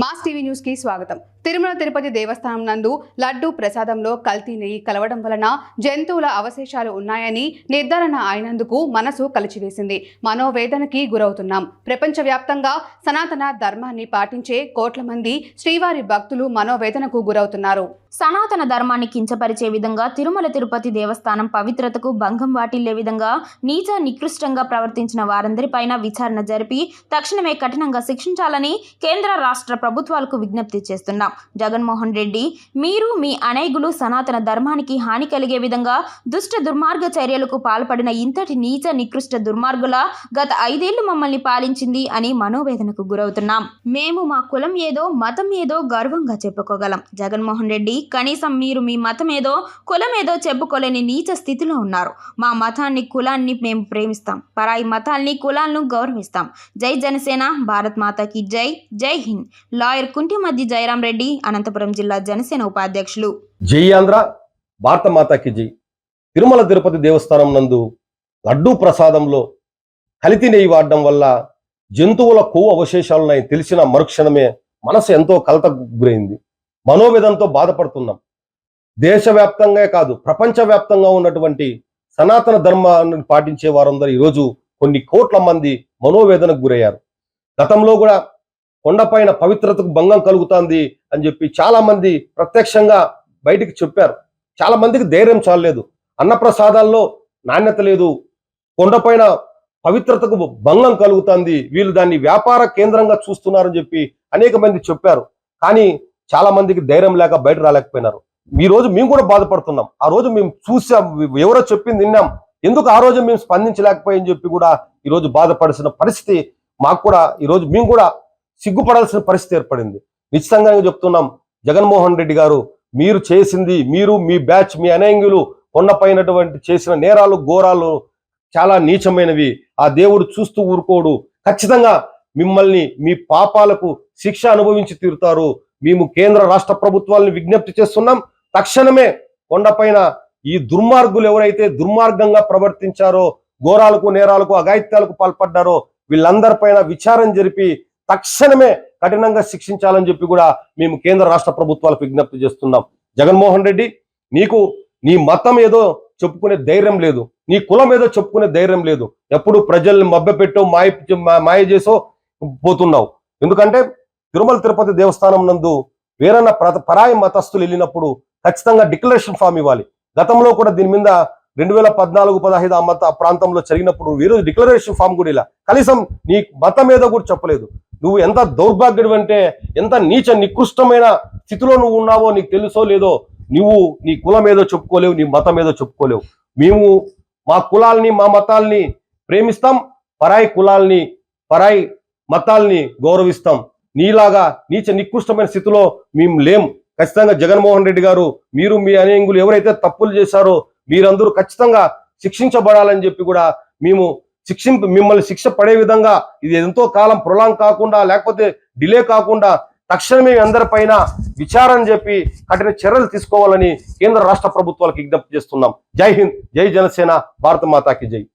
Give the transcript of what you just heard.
Mass TV న్యూస్కి స్వాగతం. తిరుమల తిరుపతి దేవస్థానం నందు లడ్డు ప్రసాదంలో కల్తీ నెయ్యి కలవడం వలన జంతువుల అవశేషాలు ఉన్నాయని నిర్ధారణ అయినందుకు మనసు కలిచివేసింది. మనోవేదనకి గురవుతున్నాం. ప్రపంచవ్యాప్తంగా సనాతన ధర్మాన్ని పాటించే కోట్ల మంది శ్రీవారి భక్తులు మనోవేదనకు గురవుతున్నారు. సనాతన ధర్మాన్ని కించపరిచే విధంగా తిరుమల తిరుపతి దేవస్థానం పవిత్రతకు భంగం వాటిల్లే విధంగా నీచ నికృష్టంగా ప్రవర్తించిన వారందరిపైన విచారణ జరిపి తక్షణమే కఠినంగా శిక్షించాలని కేంద్ర రాష్ట్ర ప్రభుత్వాలకు విజ్ఞప్తి చేస్తున్నాం. జగన్మోహన్ రెడ్డి మీరు మీ అనేగులు సనాతన ధర్మానికి హాని కలిగే విధంగా దుష్ట దుర్మార్గ చర్యలకు పాల్పడిన ఇంతటి నీచ నికృష్ట దుర్మార్గుల గత ఐదేళ్ళు మమ్మల్ని పాలించింది అని మనోవేదనకు గురవుతున్నాం. మేము మా కులం ఏదో మతం ఏదో గర్వంగా చెప్పుకోగలం. జగన్మోహన్ రెడ్డి కనీసం మీరు మీ మతం ఏదో కులం ఏదో చెప్పుకోలేని నీచ స్థితిలో ఉన్నారు. మా మతాన్ని కులాన్ని మేము ప్రేమిస్తాం. పరాయి మతాల్ని కులాలను గౌరవిస్తాం. జై జనసేన భారత్ మాతాకి జై. జై హింద్. లాయర్ కుంటి మధ్య జయరాం రెడ్డి అనంతపురం జిల్లా జనసేన ఉపాధ్యక్షులు. జై ఆంధ్ర భారత మాతాకి జై. తిరుమల తిరుపతి దేవస్థానం నందు లడ్డూ ప్రసాదంలో కలితి నెయ్యి వాడడం వల్ల జంతువుల కొవ్వు అవశేషాలున్నాయి తెలిసిన మరుక్షణమే మనసు ఎంతో కలత గురైంది మనోవేదంతో బాధపడుతున్నాం. దేశవ్యాప్తంగా కాదు ప్రపంచవ్యాప్తంగా ఉన్నటువంటి సనాతన ధర్మాన్ని పాటించే వారందరూ ఈరోజు కొన్ని కోట్ల మంది మనోవేదనకు గురయ్యారు. గతంలో కూడా కొండపైన పవిత్రతకు భంగం కలుగుతుంది అని చెప్పి చాలా మంది ప్రత్యక్షంగా బయటికి చెప్పారు. చాలా మందికి ధైర్యం చాలలేదు. అన్నప్రసాదాల్లో నాణ్యత లేదు. కొండపైన పవిత్రతకు భంగం కలుగుతుంది. వీళ్ళు దాన్ని వ్యాపార కేంద్రంగా చూస్తున్నారని చెప్పి అనేక మంది చెప్పారు. కానీ చాలా మందికి ధైర్యం లేక బయట రాలేకపోయినారు. ఈ రోజు మేము కూడా బాధపడుతున్నాం. ఆ రోజు మేము చూసాం. ఎవరో చెప్పింది విన్నాం. ఎందుకు ఆ రోజు మేము స్పందించలేకపోయని చెప్పి కూడా ఈ రోజు బాధపడాల్సిన పరిస్థితి మాకు కూడా ఈ రోజు మేము కూడా సిగ్గుపడాల్సిన పరిస్థితి ఏర్పడింది. నిశ్చితంగా చెప్తున్నాం జగన్మోహన్ రెడ్డి గారు మీరు చేసింది మీరు మీ బ్యాచ్ మీ అనేంగులు కొండపైనటువంటి చేసిన నేరాలు ఘోరాలు చాలా నీచమైనవి. ఆ దేవుడు చూస్తూ ఊరుకోడు. ఖచ్చితంగా మిమ్మల్ని మీ పాపాలకు శిక్ష అనుభవించి తీరుతారు. మేము కేంద్ర రాష్ట్ర ప్రభుత్వాలను విజ్ఞప్తి చేస్తున్నాం. తక్షణమే కొండపైన ఈ దుర్మార్గులు ఎవరైతే దుర్మార్గంగా ప్రవర్తించారో ఘోరాలకు నేరాలకు అఘాయిత్యాలకు పాల్పడ్డారో వీళ్ళందరిపైన విచారం జరిపి తక్షణమే కఠినంగా శిక్షించాలని చెప్పి కూడా మేము కేంద్ర రాష్ట్ర ప్రభుత్వాలకు విజ్ఞప్తి చేస్తున్నాం. జగన్మోహన్ రెడ్డి నీకు నీ మతం ఏదో చెప్పుకునే ధైర్యం లేదు. నీ కులం ఏదో చెప్పుకునే ధైర్యం లేదు. ఎప్పుడు ప్రజల్ని మభ్యపెట్టో మాయ మాయ చేసో పోతున్నావు. ఎందుకంటే తిరుమల తిరుపతి దేవస్థానం నందు వేరన్న ప్ర- పరాయి మతస్థులు వెళ్ళినప్పుడు ఖచ్చితంగా డిక్లరేషన్ ఫామ్ ఇవ్వాలి. గతంలో కూడా దీని మీద రెండు వేల పద్నాలుగు పదహైదు ఆ మత ప్రాంతంలో జరిగినప్పుడు వీరు డిక్లరేషన్ ఫామ్ కూడా ఇలా. కనీసం నీ మతం ఏదో కూడా చెప్పలేదు. నువ్వు ఎంత దౌర్భాగ్యుడు అంటే ఎంత నీచ నికృష్టమైన స్థితిలో నువ్వు ఉన్నావో నీకు తెలుసో లేదో నువ్వు నీ కులం ఏదో చెప్పుకోలేవు నీ మతం ఏదో చెప్పుకోలేవు. మేము మా కులాల్ని మా మతాల్ని ప్రేమిస్తాం పరాయి కులాల్ని పరాయి మతాల్ని గౌరవిస్తాం. నీలాగా నీచ నికృష్టమైన స్థితిలో మేము లేం. ఖచ్చితంగా జగన్మోహన్ రెడ్డి గారు మీరు మీ అనేంగులు ఎవరైతే తప్పులు చేశారో మీరందరూ ఖచ్చితంగా శిక్షించబడాలని చెప్పి కూడా మేము శిక్షింపు మిమ్మల్ని శిక్ష పడే విధంగా ఇది ఎంతో కాలం ప్రొలాంగ్ కాకుండా లేకపోతే డిలే కాకుండా తక్షణమే అందరిపైన విచారణ చెప్పి కఠిన చర్యలు తీసుకోవాలని కేంద్ర రాష్ట్ర ప్రభుత్వాలకు విజ్ఞప్తి చేస్తున్నాం. జై హింద్ జై జనసేన భారత మాతాకి జై.